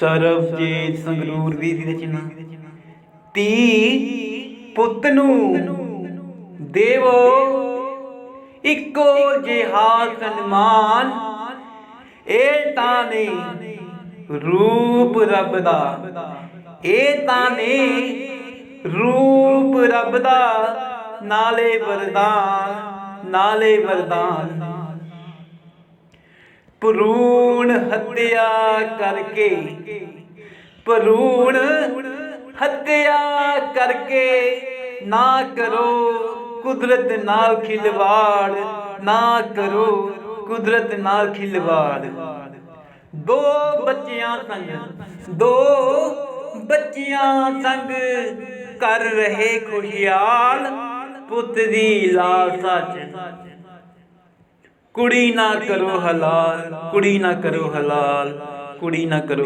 ਸਰਬਜੀਤ ਸੰਗਰੂਰ ਵੀ ਦੀ ਰਚਨਾ ਤੀ ਪੁੱਤ ਨੂੰ ਦੇਵੋ, ਇੱਕੋ ਜਿਹਾ ਸਨਮਾਨ। ਇਹ ਤਾਂ ਨੇ ਰੂਪ ਰੱਬ ਦਾ। ਇਹ ਤਾਂ ਨੇ ਰੂਪ ਰੱਬ ਦਾ। ਨਾਲੇ ਵਰਦਾਨ ਨਾਲੇ ਵਰਦਾਨ। ਭਰੂਣ ਹੱਤਿਆ ਕਰਕੇ। ਭਰੂਣ ਹੱਤਿਆ ਕਰਕੇ ਨਾ ਕਰੋ ਕੁਦਰਤ ਨਾਲ ਖਿਲਵਾੜ, ਨਾ ਕਰੋ ਕੁਦਰਤ ਨਾਲ ਖਿਲਵਾੜ। ਦੋ ਬੱਚਿਆਂ ਸੰਗ, ਦੋ ਬੱਚਿਆਂ ਸੰਗ ਕਰ ਰਹੇ ਖੁਸ਼ਿਆਲ ਪੁੱਤ ਦੀ ਲਾਲਸਾ ਚ। ਕੁੜੀ ਨਾ ਕਰੋ ਹਲਾਲ ਕੁੜੀ ਨਾ ਕਰੋ ਹਲਾਲ ਕੁੜੀ ਨਾ ਕਰੋ